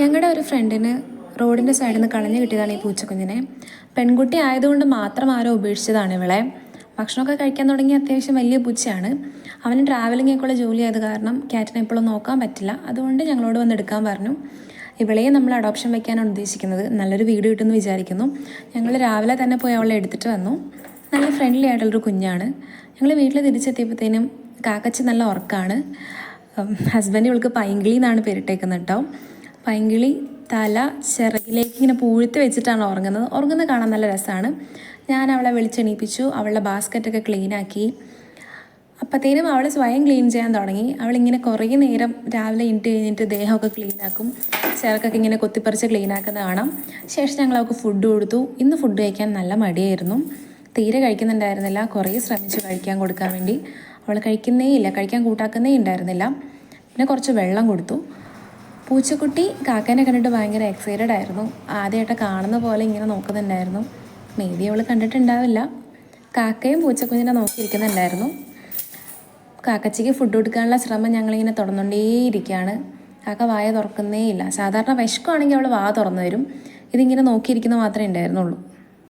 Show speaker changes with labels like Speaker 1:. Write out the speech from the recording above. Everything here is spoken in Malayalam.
Speaker 1: ഞങ്ങളുടെ ഒരു ഫ്രണ്ടിന് റോഡിന്റെ സൈഡിൽ നിന്ന് കളഞ്ഞു കിട്ടിയതാണ് ഈ പൂച്ചക്കുഞ്ഞിനെ. പെൺകുട്ടി ആയതുകൊണ്ട് മാത്രം ആരോ ഉപേക്ഷിച്ചതാണ് ഇവളെ. ഭക്ഷണമൊക്കെ കഴിക്കാൻ തുടങ്ങിയ അത്യാവശ്യം വലിയ പൂച്ചയാണ്. അവന് ഉള്ള ജോലി ആയത് കാരണം ക്യാറ്റിനെ എപ്പോഴും നോക്കാൻ പറ്റില്ല. അതുകൊണ്ട് ഞങ്ങളോട് വന്ന് എടുക്കാൻ പറഞ്ഞു. ഇവളെയും നമ്മൾ അഡോപ്ഷൻ വയ്ക്കാനാണ് ഉദ്ദേശിക്കുന്നത്. നല്ലൊരു വീട് കിട്ടുമെന്ന് വിചാരിക്കുന്നു. ഞങ്ങൾ രാവിലെ തന്നെ പോയി അവളെ എടുത്തിട്ട് വന്നു. നല്ല ഫ്രണ്ട്ലി ആയിട്ടുള്ളൊരു കുഞ്ഞാണ്. ഞങ്ങൾ വീട്ടിൽ തിരിച്ചെത്തിയപ്പോഴത്തേനും കാക്കച്ചി നല്ല ഉറക്കാണ്. ഹസ്ബൻഡ് ഇവൾക്ക് പൈങ്കിളി എന്നാണ് പേരിട്ടേക്കുന്നത് കേട്ടോ. പൈങ്കിളി തല ചിറകിലേക്ക് ഇങ്ങനെ പൂഴ്ത്തി വെച്ചിട്ടാണ് ഉറങ്ങുന്നത്. ഉറങ്ങുന്നത് കാണാൻ നല്ല രസമാണ്. ഞാൻ അവളെ വിളിച്ചെണീപ്പിച്ചു. അവളുടെ ബാസ്ക്കറ്റൊക്കെ ക്ലീനാക്കി അപ്പോഴത്തേനും അവൾ സ്വയം ക്ലീൻ ചെയ്യാൻ തുടങ്ങി. അവളിങ്ങനെ കുറേ നേരം രാവിലെ ഇന്റ് കഴിഞ്ഞിട്ട് ദേഹമൊക്കെ ക്ലീനാക്കും ചിറക്കൊക്കെ ഇങ്ങനെ കൊത്തിപ്പറിച്ച് ക്ലീനാക്കുന്ന കാണാം. ശേഷം ഞങ്ങൾ അവൾക്ക് ഫുഡ് കൊടുത്തു. ഇന്ന് ഫുഡ് കഴിക്കാൻ നല്ല മടിയായിരുന്നു. തീരെ കഴിക്കുന്നുണ്ടായിരുന്നില്ല. കുറേ ശ്രമിച്ചു കഴിക്കാൻ കൊടുക്കാൻ വേണ്ടി. അവൾ കഴിക്കുന്നേ ഇല്ല. കഴിക്കാൻ കൂട്ടാക്കുന്നേ ഉണ്ടായിരുന്നില്ല. പിന്നെ കുറച്ച് വെള്ളം കൊടുത്തു. പൂച്ചക്കുട്ടി കാക്കേനെ കണ്ടിട്ട് ഭയങ്കര എക്സൈറ്റഡ് ആയിരുന്നു. ആദ്യമായിട്ട് കാണുന്ന പോലെ ഇങ്ങനെ നോക്കുന്നുണ്ടായിരുന്നു. മേ ബി അവൾ കണ്ടിട്ടുണ്ടാവില്ല. കാക്കയും പൂച്ചക്കുഞ്ഞിനെ നോക്കിയിരിക്കുന്നുണ്ടായിരുന്നു. കാക്കച്ചിക്ക് ഫുഡ് കൊടുക്കാനുള്ള ശ്രമം ഞങ്ങളിങ്ങനെ തുറന്നുകൊണ്ടേയിരിക്കുകയാണ് കാക്ക വായ തുറക്കുന്നേ ഇല്ല. സാധാരണ വിശക്കുവാണെങ്കിൽ അവൾ വാ തുറന്നു വരും ഇതിങ്ങനെ നോക്കിയിരിക്കുന്ന മാത്രമേ ഉണ്ടായിരുന്നുള്ളൂ.